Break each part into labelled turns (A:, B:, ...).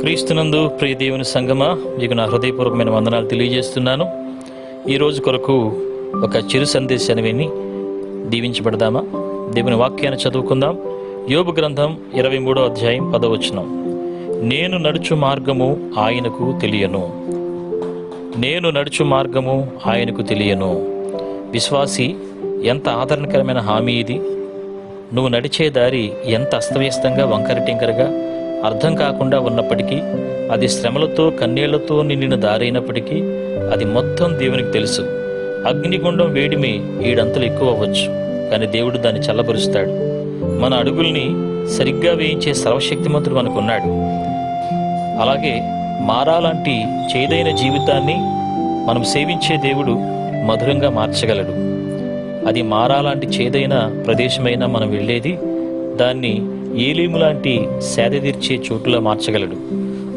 A: క్రీస్తునందు ప్రియ దేవుని సంగమా మీకు నా హృదయపూర్వకమైన వందనాలు తెలియజేస్తున్నాను. ఈరోజు కొరకు ఒక చిరు సందేశాన్ని విని దీవించబడదామా? దేవుని వాక్యాన్ని చదువుకుందాం. యోబు గ్రంథం ఇరవై మూడో అధ్యాయం పదవచనం నేను నడుచు మార్గము ఆయనకు తెలియను. నేను నడుచు మార్గము ఆయనకు తెలియను. విశ్వాసి ఎంత ఆదరణకరమైన హామీ ఇది? నువ్వు నడిచే దారి ఎంత అస్తవ్యస్తంగా వంకర టింకరగా? అర్థం కాకుండా ఉన్నప్పటికీ అది శ్రమలతో కన్నీళ్ళతో నిండిన దారైనప్పటికీ అది మొత్తం దేవునికి తెలుసు. అగ్నిగుండం వేడిమి ఏడంతలు ఎక్కువ అవ్వచ్చు కానీ దేవుడు దాన్ని చల్లబరుస్తాడు. మన అడుగుల్ని సరిగ్గా వేయించే సర్వశక్తిమంతుడు మనకున్నాడు. అలాగే మారాలాంటి చేదైన జీవితాన్ని మనం సేవించే దేవుడు మధురంగా మార్చగలడు. అది మారాలాంటి చేదైన ప్రదేశమైనా మనం వెళ్ళేది దాన్ని ఏలీము లాంటి సేద తీర్చే చోటులా మార్చగలడు.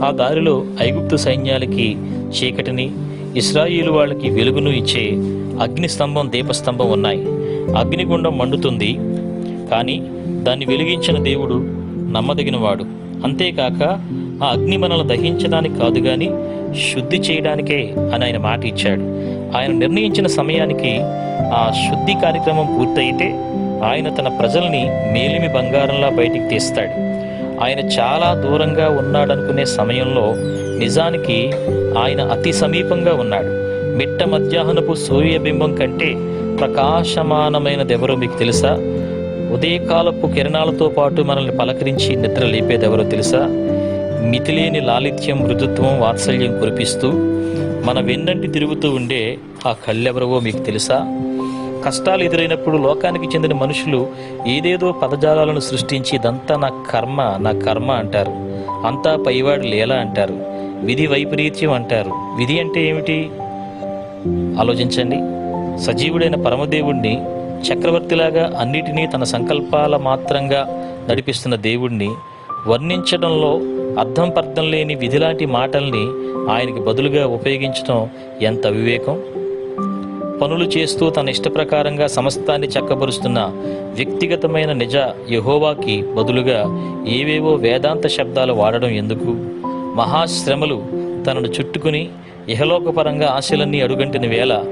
A: ఆ దారిలో ఐగుప్తు సైన్యాలకి చీకటిని ఇస్రాయిలు వాళ్ళకి వెలుగును ఇచ్చే అగ్ని స్తంభం దీపస్తంభం ఉన్నాయి. అగ్నిగుండం మండుతుంది కానీ దాన్ని వెలిగించిన దేవుడు నమ్మదగినవాడు. అంతేకాక ఆ అగ్ని మనల్ని దహించడానికి కాదు కానీ శుద్ధి చేయడానికే అని ఆయన మాట ఇచ్చాడు. ఆయన నిర్ణయించిన సమయానికి ఆ శుద్ధి కార్యక్రమం పూర్తయితే ఆయన తన ప్రజల్ని మేలిమి బంగారంలా బయటికి తీస్తాడు. ఆయన చాలా దూరంగా ఉన్నాడనుకునే సమయంలో నిజానికి ఆయన అతి సమీపంగా ఉన్నాడు. మిట్ట మధ్యాహ్నపు సూర్యబింబం కంటే ప్రకాశమానమైనదెవరో మీకు తెలుసా? ఉదయకాలపు కిరణాలతో పాటు మనల్ని పలకరించి నిద్ర లేపేదెవరో తెలుసా? మితిలేని లాలిత్యం మృదుత్వం వాత్సల్యం కురిపిస్తూ మన వెన్నంటి తిరుగుతూ ఉండే ఆ కళ్ళెవరవో మీకు తెలుసా? కష్టాలు ఎదురైనప్పుడు లోకానికి చెందిన మనుషులు ఏదేదో పదజాలాలను సృష్టించి ఇదంతా నా కర్మ నా కర్మ అంటారు. అంతా పైవాడు లేలా అంటారు. విధి వైపరీత్యం అంటారు. విధి అంటే ఏమిటి? ఆలోచించండి. సజీవుడైన పరమదేవుణ్ణి చక్రవర్తిలాగా అన్నిటినీ తన సంకల్పాల మాత్రంగా నడిపిస్తున్న దేవుణ్ణి వర్ణించడంలో అర్థం పర్థం లేని విధిలాంటి మాటల్ని ఆయనకి బదులుగా ఉపయోగించడం ఎంత వివేకం పనులు చేస్తూ తన ఇష్టప్రకారంగా సమస్తాన్ని చక్కబరుస్తున్న వ్యక్తిగతమైన నిజ యహోవాకి బదులుగా ఏవేవో వేదాంత శబ్దాలు వాడడం ఎందుకు? మహాశ్రమలు తనను చుట్టుకుని ఇహలోకపరంగా ఆశలన్నీ అడుగంటిన వేళ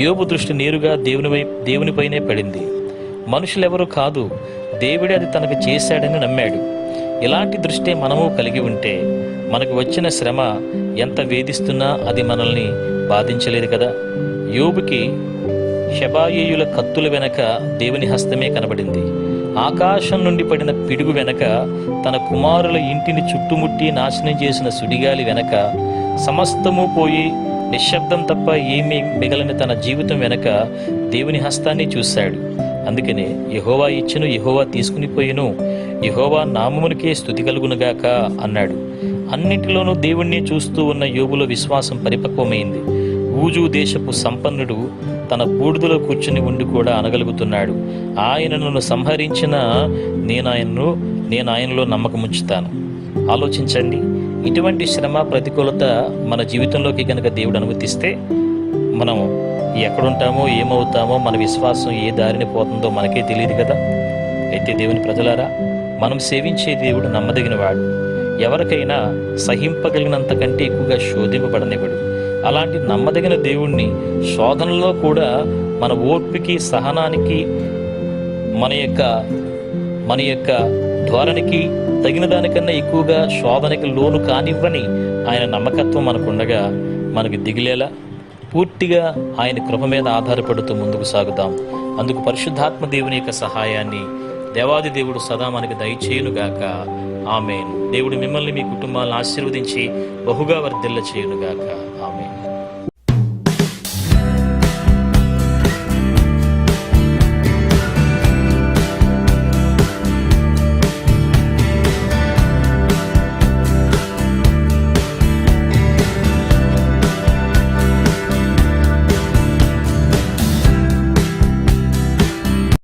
A: యోబు దృష్టి నేరుగా దేవునివై దేవునిపైనే పడింది. మనుషులెవరూ కాదు దేవుడే అది తనకు చేశాడని నమ్మాడు. ఇలాంటి దృష్టే మనము కలిగి ఉంటే మనకు వచ్చిన శ్రమ ఎంత వేధిస్తున్నా అది మనల్ని బాధించలేదు కదా? యోబుకి షబాయేయుల కత్తుల వెనక దేవుని హస్తమే కనబడింది. ఆకాశం నుండి పడిన పిడుగు వెనక తన కుమారుల ఇంటిని చుట్టుముట్టి నాశనం చేసిన సుడిగాలి వెనక సమస్తము పోయి నిశ్శబ్దం తప్ప ఏమీ మిగలని తన జీవితం వెనక దేవుని హస్తాన్ని చూశాడు. అందుకనే యహోవా ఇచ్చును యహోవా తీసుకుని పోయిను యహోవా నామమునికే స్థుతి కలుగునుగాక అన్నాడు. అన్నింటిలోనూ దేవుణ్ణి చూస్తూ ఉన్న యోగులో విశ్వాసం పరిపక్వమైంది. ఊజు దేశపు సంపన్నుడు తన బూడిదలో కూర్చుని ఉండి కూడా అనగలుగుతున్నాడు. ఆయన నన్ను సంహరించిన నేను ఆయన్ను నేను ఆయనలో నమ్మకముంచుతాను. ఆలోచించండి. ఇటువంటి శ్రమ ప్రతికూలత మన జీవితంలోకి కనుక దేవుడు అనుమతిస్తే మనం ఎక్కడుంటామో ఏమవుతామో మన విశ్వాసం ఏ దారిని పోతుందో మనకే తెలియదు కదా. అయితే దేవుని ప్రజలారా మనం సేవించే దేవుడు నమ్మదగినవాడు. ఎవరికైనా సహింపగలిగినంత కంటే ఎక్కువగా శోధింపబడనివ్వడు. అలాంటి నమ్మదగిన దేవుణ్ణి శోధనలో కూడా మన ఓర్పుకి సహనానికి మన యొక్క మన యొక్క ధోరణికి తగిన దానికన్నా ఎక్కువగా శోధనకి లోను కానివ్వని ఆయన నమ్మకత్వం మనకుండగా మనకి దిగిలేలా పూర్తిగా ఆయన కృప మీద ఆధారపడుతూ ముందుకు సాగుతాం అందుకు పరిశుద్ధాత్మ దేవుని యొక్క సహాయాన్ని దేవాది దేవుడు సదా మనకి దయచేయునుగాక. ఆమెను. దేవుడు మిమ్మల్ని మీ కుటుంబాలను ఆశీర్వదించి బహుగా వర్ధిల్ల చేయునుగాక ఆమెన్